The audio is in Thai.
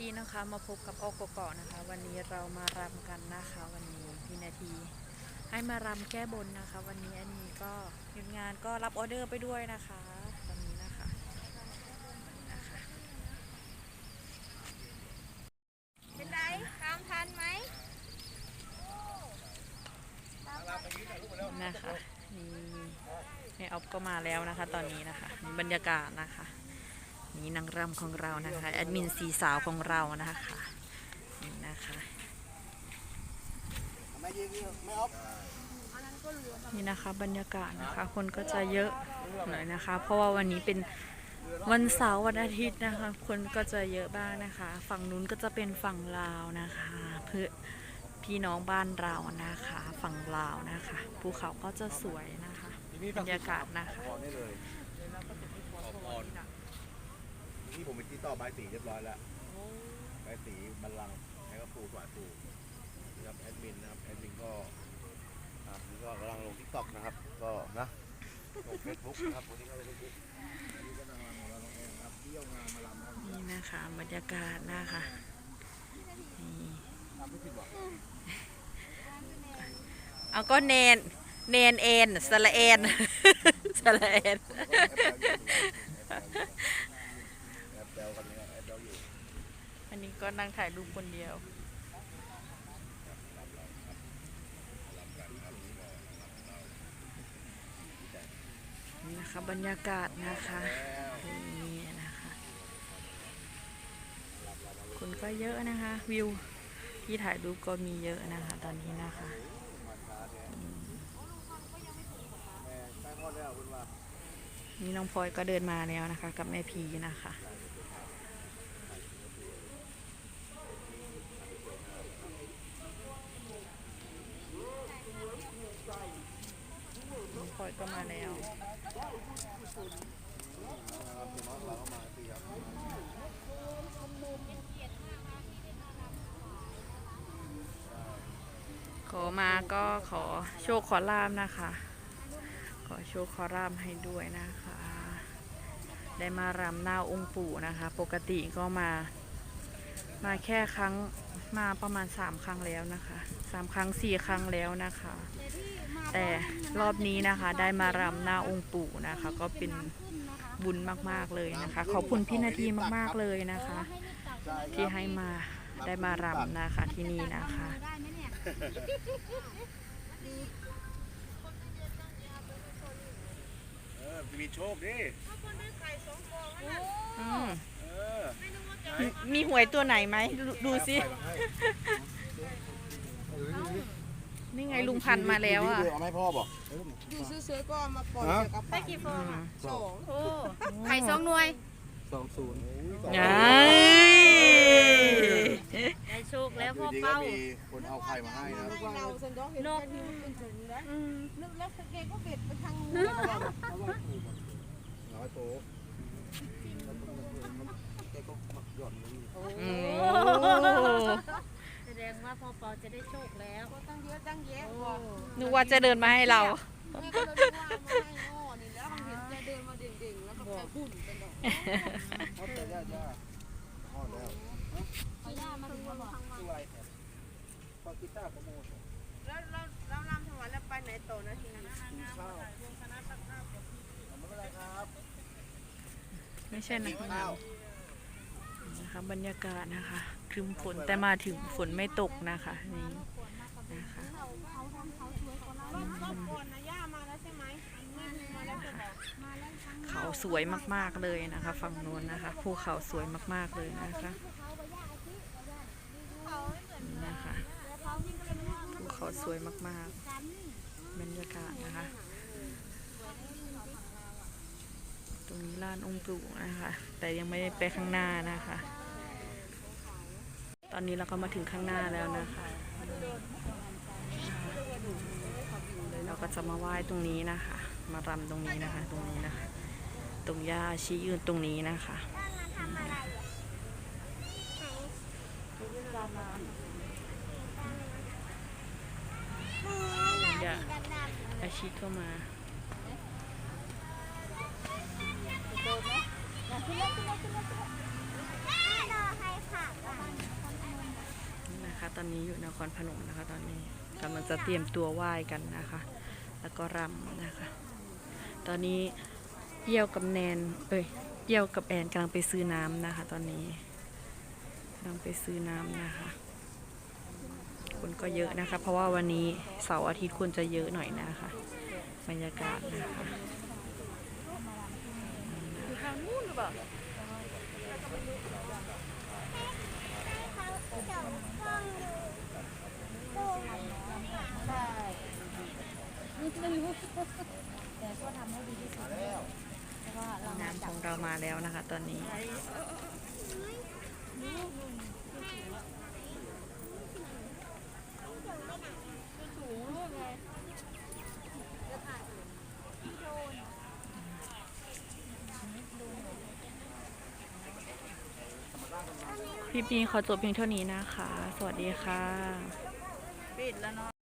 ดีนะคะมาพบกับออกกอกนะคะ วันนี้เรามารำกันนะคะ วันนี้พี่นาที ให้มารำแก้บนนะคะ วันนี้อันนี้ก็หยุดงานก็รับออเดอร์ไปด้วยนะคะวันนี้นะคะนะคะเป็นไรตามทันไหมนะคะนี่แม่ออฟก็มาแล้วนะคะ ตอนนี้นะคะนี่บรรยากาศนะคะ นี่นางรำของเรานะคะแอดมินสีสาวของเรานะคะนี่นะคะนี่นะคะบรรยากาศนะคะคนก็จะเยอะหน่อยนะคะ เพราะว่าวันนี้เป็นวันเสาร์วันอาทิตย์นะคะ คนก็จะเยอะบ้างนะคะ ฝั่งนู้นก็จะเป็นฝั่งลาวนะคะ เพื่อพี่น้องบ้านเรานะคะ ฝั่งลาวนะคะภูเขาก็จะสวยนะคะบรรยากาศนะคะ ผมไปที่ต่อใบายสีเรียบร้อยแล้วใบายสีบัลลังก์ให้ก็ปูถวายปูนะครับแอดมินนะครับแอดมินก็อะนี่ก็กำลังลงทิกตอกนะครับ ก็นะลงเฟซบุ๊กนะครับวันนี้ก็เลยเฟซบุ๊กอันนี้ก็นางรำของเราน้องแอนครับเที่ยวงานมาลำครับนี่นะคะบรรยากาศนะคะนี่ทำไม่ผิดหวังเอาก็เนนเนนเอ็นสระเอ็นสระเอ็น แอบแซวกันเนี่ยแอบแซวอยู่อันนี้ก็นั่งถ่ายรูปคนเดียว นี่นะคะบรรยากาศนะคะนี่นะคะ คนก็เยอะนะคะ วิวที่ถ่ายรูปก็มีเยอะนะคะ ตอนนี้นะคะนี่น้องพลอยก็เดินมาแล้วนะคะ กับแม่พีนะคะ น้อยก็มาแล้วขอมาก็ขอโชคขอลาบนะคะ ขอโชคขอรามให้ด้วยนะคะ ได้มารำหน้าองค์ปู่นะคะ ปกติก็มา มาแค่ครั้งมาประมาณสามครั้งแล้วนะคะสามครั้งสี่ครั้งแล้วนะคะ แต่รอบนี้นะคะได้มารำหน้าองค์ปู่นะคะ ก็เป็นบุญมากๆเลยนะคะ ขอบคุณพี่นาทีมากๆเลยนะคะ ที่ให้มาได้มารำนะคะที่นี่นะคะได้ไหมเนี่ยเออมีโชคดิอืมเออมีมีหวยตัวไหนไหมดูดูสินี่ไง ลุงพันธุ์มาแล้วอะ เอาไม่พ่อบอกอยู่ซื้อๆก็เอามาปล่อยฮะเดี๋ยวกับได้กี่ฟองอะสองโอ้ไข่สองหน่วยสองศูนย์ไงได้โชคแล้วพ่อดีก็เป้ามีคนเอาไข่มาให้นะให้เราเซนดอกเห็นนกแค่นี้มันเป็นถึงแล้วอืมนึกแล้วเกก็เก็บไปทางนู้นน้อยโตแกก็หย่อนนี่อืมแสด งว่าพ่อเปาจะได้โชคแล้วก็ตั้งเยอะตั้งแยะก่อนนึกว่าจะเดินมาให้เราแม่ก็เลยว่ามาให้อ้อนี่แล้วเห็นแกเดินมาเด่งๆแล้วก็แกบุ่นกันดอกเขาแต่ย่าย่าทอดแล้วเอาย่ามาถึงบอกอะไรพอกีตาร์โปรโมทแล้วเราเราลำถวายแล้วไปไหนต่อนะทีนั้นข้าวไม่เป็นไรครับไม่ใช่ นะคะบรรยากาศนะคะครึมฝนแต่มาถึงฝนไม่ตกนะคะนี่นะคะรอบก่อนนะย่ามาแล้วใช่ไหมากเขาสวยมากๆเลยนะคะ ฝั่งนู้นนะคะภูเขาสวยมากๆเลยนะคะนี่นะคะภูเขาสวยมากๆ บรรยากาศนะคะ ตรงนี้ลานองค์ปู่นะคะ แต่ยังไม่ได้ไปข้างหน้านะคะ ตอนนี้เราก็มาถึงข้างหน้าแล้วนะคะ เราก็จะมาไหว้ตรงนี้นะคะ มารำตรงนี้นะคะ ตรงนี้นะคะ ตรงย่าชี้ยืนตรงนี้นะคะย่าอาชีก็มา รอให้ค่ะตอนนี้อยู่นครพนมนะคะ ตอนนี้กำลังจะเตรียมตัวไหว้กันนะคะ แล้วก็รำนะคะ ตอนนี้เปี่ยวกับแนน เอ้ยเปี่ยวกับแอนกำลังไปซื้อน้ำนะคะ ตอนนี้กำลังไปซื้อน้ำนะคะ คนก็เยอะนะคะ เพราะว่าวันนี้เสาร์อาทิตย์คนจะเยอะหน่อยนะคะ บรรยากาศนะคะ แต่ก็ทำให้ดีที่สุดเพราะว่าเราน้ำของเรามาแล้วนะคะตอนนี้ คลิปนี้ขอจบเพียงเท่านี้นะคะ สวัสดีค่ะ ปิดแล้วเนาะ